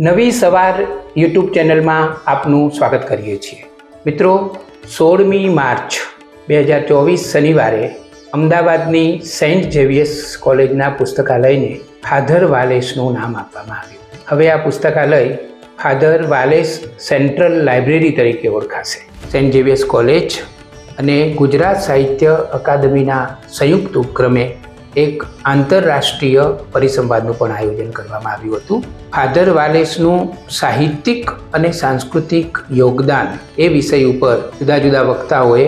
નવી સવાર યુટ્યુબ ચેનલમાં આપનું સ્વાગત કરીએ છીએ. મિત્રો, સોળમી માર્ચ બે હજાર ચોવીસ શનિવારે અમદાવાદની સેન્ટ ઝેવિયર્સ કોલેજના પુસ્તકાલયને ફાધર વાલેસનું નામ આપવામાં આવ્યું. હવે આ પુસ્તકાલય ફાધર વાલેસ સેન્ટ્રલ લાઇબ્રેરી તરીકે ઓળખાશે. સેન્ટ ઝેવિયર્સ કોલેજ અને ગુજરાત સાહિત્ય અકાદમીના સંયુક્ત ઉપક્રમે એક આંતરરાષ્ટ્રીય પરિસંવાદનું પણ આયોજન કરવામાં આવ્યું હતું. ફાધર વાલેસનું સાહિત્યિક અને સાંસ્કૃતિક યોગદાન એ વિષય ઉપર જુદા જુદા વક્તાઓએ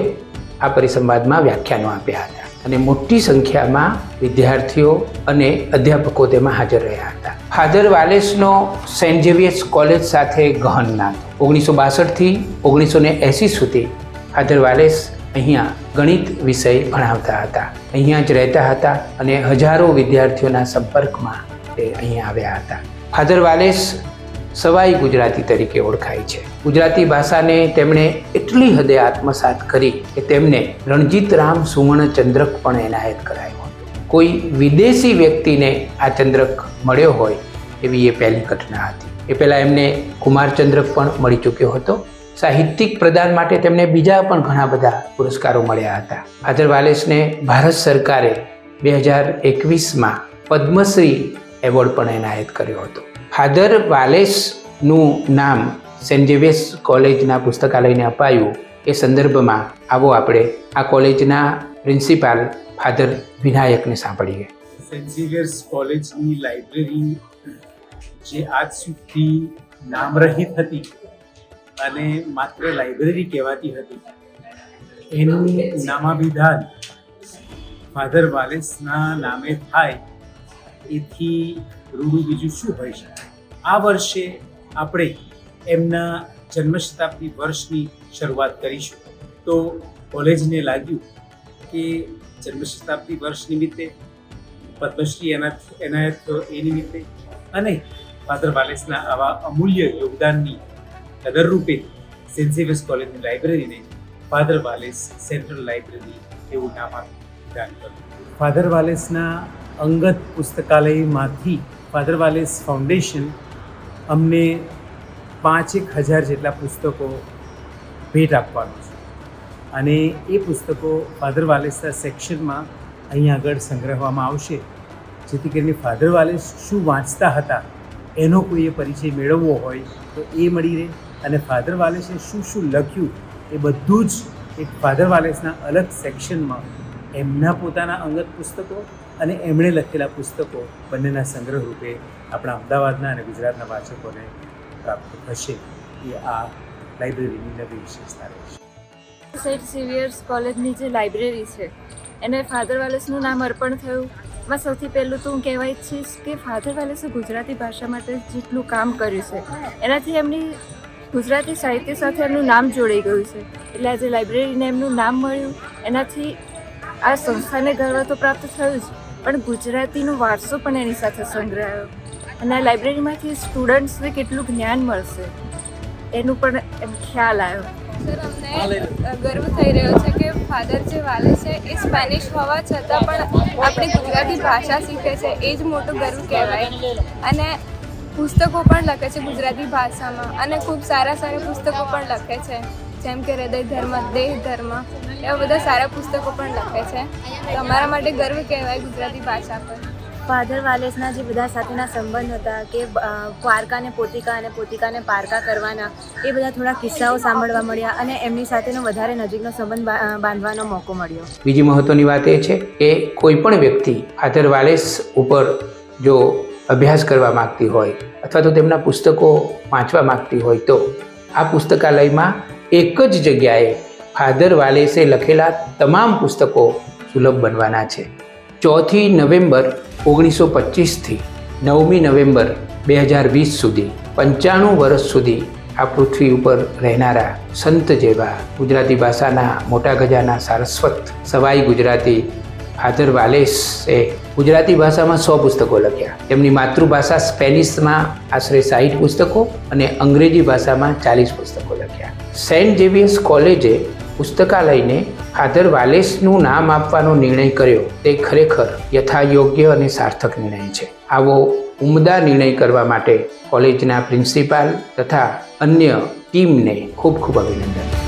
આ પરિસંવાદમાં વ્યાખ્યાનો આપ્યા હતા અને મોટી સંખ્યામાં વિદ્યાર્થીઓ અને અધ્યાપકો તેમાં હાજર રહ્યા હતા. ફાધર વાલેસનો સેન્ટ ઝેવિયર્સ કોલેજ સાથે ગહન નાતો. ઓગણીસો બાસઠથી ઓગણીસો ને એંસી સુધી ફાધર વાલેસ અહીંયા ગણિત વિષય ભણાવતા હતા. અહીંયા જ રહેતા હતા અને હજારો વિદ્યાર્થીઓના સંપર્કમાં તે અહીંયા આવ્યા હતા. ફાધર વાલેસ સવાઈ ગુજરાતી તરીકે ઓળખાય છે. ગુજરાતી ભાષાને તેમણે એટલી હદે આત્મસાત કરી કે તેમને રણજીત રામ સુવર્ણ ચંદ્રક પણ એનાયત કરાયો કોઈ વિદેશી વ્યક્તિને આ ચંદ્રક મળ્યો હોય એવી એ પહેલી ઘટના હતી. એ પહેલાં એમને કુમારચંદ્રક પણ મળી ચૂક્યો હતો. સાહિત્યિક પ્રદાન માટે તેમને બીજા પણ ઘણા બધા પુરસ્કારો મળ્યા હતા. ફાધર વાલેસને ભારત સરકારે બે હજાર એકવીસમાં પદ્મશ્રી એવોર્ડ પણ એનાયત કર્યો હતો. ફાધર વાલેસનું નામ સેન્ટ ઝેવિયર્સ કોલેજના પુસ્તકાલયને અપાયું એ સંદર્ભમાં આવો આપણે આ કોલેજના પ્રિન્સિપાલ ફાધર વિનાયકને સાંભળીએ. સેન્ટ ઝેવિયર્સ કોલેજની લાઇબ્રેરી જે આજ સુધી નામરહિત હતી અને માત્ર લાઇબ્રેરી કહેવાતી હતી. એનું નામાભિધાન ફાધર વાલેસના નામે થાય, એથી રૂડું બીજું શું હોઈ શકે આ વર્ષે આપણે એમના જન્મ શતાબ્દી વર્ષની શરૂઆત કરીશું. તો કોલેજને લાગ્યું કે જન્મ શતાબ્દી વર્ષ નિમિત્તે, પદ્મશ્રી એના એનાયત એ નિમિત્તે અને ફાધર વાલેસના આવા અમૂલ્ય યોગદાનની કદર રૂપે સેન્ટ ઝેવિયર્સ કોલેજની લાઇબ્રેરીને ફાધર વાલેસ સેન્ટ્રલ લાઇબ્રેરી એવું નામ આપી કર્યું ફાધર વાલેસના અંગત પુસ્તકાલયમાંથી ફાધર વાલેસ ફાઉન્ડેશન અમને પાંચેક હજાર જેટલા પુસ્તકો ભેટ આપવાનું છે અને એ પુસ્તકો ફાધર વાલેસના સેક્શનમાં અહીં આગળ સંગ્રહવામાં આવશે જેથી કરીને ફાધર વાલેસ શું વાંચતા હતા એનો કોઈએ પરિચય મેળવવો હોય તો એ મળી રહે અને ફાધર વાલેસે શું શું લખ્યું એ બધું જ એક ફાધર વાલેસના અલગ સેક્શનમાં એમના પોતાના અંગત પુસ્તકો અને એમણે લખેલા પુસ્તકો બંનેના સંગ્રહ રૂપે આપણા અમદાવાદના અને ગુજરાતના વાચકોને પ્રાપ્ત થશે. એ આ લાઇબ્રેરીની નવી વિશેષતા રહેશે સેન્ટ સિવિયર્સ કોલેજની જે લાઇબ્રેરી છે, એને ફાધર વાલેસનું નામ અર્પણ થયું. એમાં સૌથી પહેલું તો હું કહેવા ઈચ્છીશ કે ફાધર વાલેસે ગુજરાતી ભાષા માટે જેટલું કામ કર્યું છે, એનાથી એમની ગુજરાતી સાહિત્ય સાથે એમનું નામ જોડાઈ ગયું છે. એટલે આજે લાઇબ્રેરીને એમનું નામ મળ્યું. એનાથી આ સંસ્થાને ગર્વ તો પ્રાપ્ત થયું જ, પણ ગુજરાતીનો વારસો પણ એની સાથે સંગ્રહાયો. અને આ લાઇબ્રેરીમાંથી સ્ટુડન્ટ્સને કેટલું જ્ઞાન મળશે, એનું પણ એમ ખ્યાલ આવ્યો. સર ગર્વ થઈ રહ્યો છે કે ફાધર જે વાલે છે એ સ્પેનિશ હોવા છતાં પણ આપણી ગુજરાતી ભાષા શીખે છે. એ જ મોટો ગર્વ કહેવાય. અને પુસ્તકો પણ લખે છે ગુજરાતી ભાષામાં અને ખૂબ સારા સારા પુસ્તકો પણ લખે છે. જેમ કે હૃદય ધર્મ દેહ ધર્મ એવા બધા સારા પુસ્તકો પણ લખે છે. તો અમારા માટે ગર્વ કહેવાય ગુજરાતી ભાષા પર. ફાધર વાલેસના જે બધા સાથેના સંબંધ હતા કે પારકાને પોતિકા અને પોતિકાને પારકા કરવાના એ બધા થોડા કિસ્સાઓ સાંભળવા મળ્યા અને એમની સાથેનો વધારે નજીકનો સંબંધ બાંધવાનો મોકો મળ્યો. બીજી મહત્વની વાત એ છે કે કોઈ પણ વ્યક્તિ ફાધર વાલેસ ઉપર જો અભ્યાસ કરવા માગતી હોય અથવા તો તેમના પુસ્તકો વાંચવા માગતી હોય તો આ પુસ્તકાલયમાં એક જ જગ્યાએ ફાધર વાલેસે લખેલા તમામ પુસ્તકો સુલભ બનવાના છે. ચોથી નવેમ્બર ઓગણીસો પચીસથી નવમી નવેમ્બર બે હજાર વીસ સુધી પંચાણું વર્ષ સુધી આ પૃથ્વી ઉપર રહેનારા સંત જેવા ગુજરાતી ભાષાના મોટા ગજાના સારસ્વત સવાઈ ગુજરાતી ફાધર વાલેસે ગુજરાતી ભાષામાં સો પુસ્તકો લખ્યા. તેમની માતૃભાષા સ્પેનિશમાં આશરે સાહીઠ પુસ્તકો અને અંગ્રેજી ભાષામાં ચાલીસ પુસ્તકો લખ્યા. સેન્ટ ઝેવિયર્સ કોલેજે પુસ્તકાલયને ફાધર વાલેસનું નામ આપવાનો નિર્ણય કર્યો. તે ખરેખર યથાયોગ્ય અને સાર્થક નિર્ણય છે. આવો ઉમદા નિર્ણય કરવા માટે કોલેજના પ્રિન્સિપાલ તથા અન્ય ટીમને ખૂબ ખૂબ અભિનંદન.